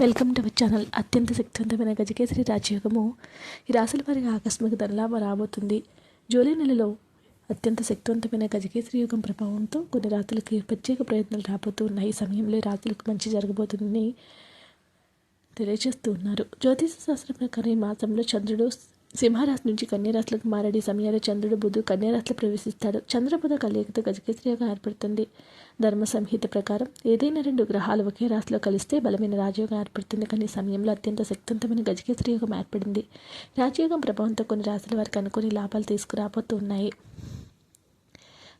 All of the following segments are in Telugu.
వెల్కమ్ టు అవర్ ఛానల్ అత్యంత శక్తివంతమైన గజకేసరి రాజయోగము. ఈ రాశుల వారికి ఆకస్మిక ధనలాభం రాబోతుంది. జూలై నెలలో అత్యంత శక్తివంతమైన గజకేసరి యోగం ప్రభావంతో కొన్ని రాత్రులకి ప్రత్యేక ప్రయత్నాలు రాబోతూ ఉన్నాయి. ఈ సమయంలో రాత్రులకు మంచి జరగబోతుందని తెలియజేస్తూ ఉన్నారు. జ్యోతిష శాస్త్రం ప్రకారం ఈ మాసంలో చంద్రుడు సింహరాశి నుంచి కన్యారాశిలోకి మారడి సమయాల చంద్రుడు బుధుడు కన్యారాశిలో ప్రవేశిస్తాడు. చంద్రబుధ కలయికతో గజకేసరి ఏర్పడుతుంది. ధర్మ సంహిత ప్రకారం ఏదైనా రెండు గ్రహాలు ఒకే రాశిలో కలిస్తే బలమైన రాజయోగం ఏర్పడుతుంది. కానీ సమయంలో అత్యంత శక్తివంతమైన గజకేసరి ఏర్పడింది. రాజయోగం ప్రభావంతో కొన్ని రాశుల వారికి అనుకుని లాభాలు తీసుకురాబోతూ ఉన్నాయి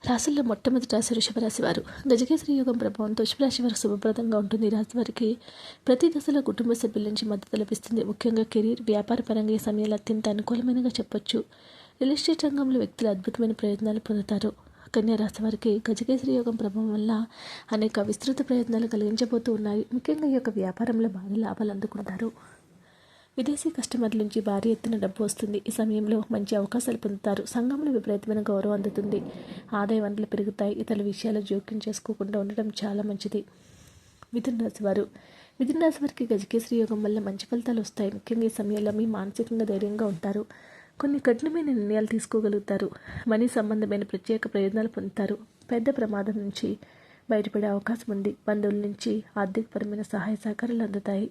రాశుల్లో మొట్టమొదటి రాశి వృషభరాశి వారు. గజకేసరి యోగం ప్రభావంతో వృషభరాశి వారికి శుభప్రదంగా ఉంటుంది. రాశి వారికి ప్రతి దశలో కుటుంబ సభ్యుల నుంచి మద్దతు లభిస్తుంది. ముఖ్యంగా కెరీర్ వ్యాపార పరంగా ఈ సమయంలో అత్యంత అనుకూలమైనగా చెప్పొచ్చు. రియల్ ఎస్టేట్ రంగంలో వ్యక్తులు అద్భుతమైన ప్రయత్నాలు పొందుతారు. కన్యా రాశి వారికి గజకేసరి యోగం ప్రభావం వల్ల అనేక విస్తృత ప్రయత్నాలు కలిగించబోతూ ఉన్నాయి. ముఖ్యంగా ఈ యొక్క వ్యాపారంలో భారీ లాభాలు అందుకుంటారు. విదేశీ కస్టమర్ల నుంచి భారీ ఎత్తున డబ్బు వస్తుంది. ఈ సమయంలో మంచి అవకాశాలు పొందుతారు. సంఘంలో విపరీతమైన గౌరవం అందుతుంది. ఆదాయ వనరులు పెరుగుతాయి. ఇతర విషయాలు జోక్యం చేసుకోకుండా ఉండడం చాలా మంచిది. మిథున రాశి వారు. మిథున రాశి వారికి గజకేశ్వరి యోగం వల్ల మంచి ఫలితాలు వస్తాయి. ముఖ్యంగా ఈ సమయంలో మీ మానసికంగా ధైర్యంగా ఉంటారు. కొన్ని కఠినమైన నిర్ణయాలు తీసుకోగలుగుతారు. మనీ సంబంధమైన ప్రత్యేక ప్రయోజనాలు పొందుతారు. పెద్ద ప్రమాదం నుంచి బయటపడే అవకాశం ఉంది. బంధువుల నుంచి ఆర్థికపరమైన సహాయ సహకారాలు అందుతాయి.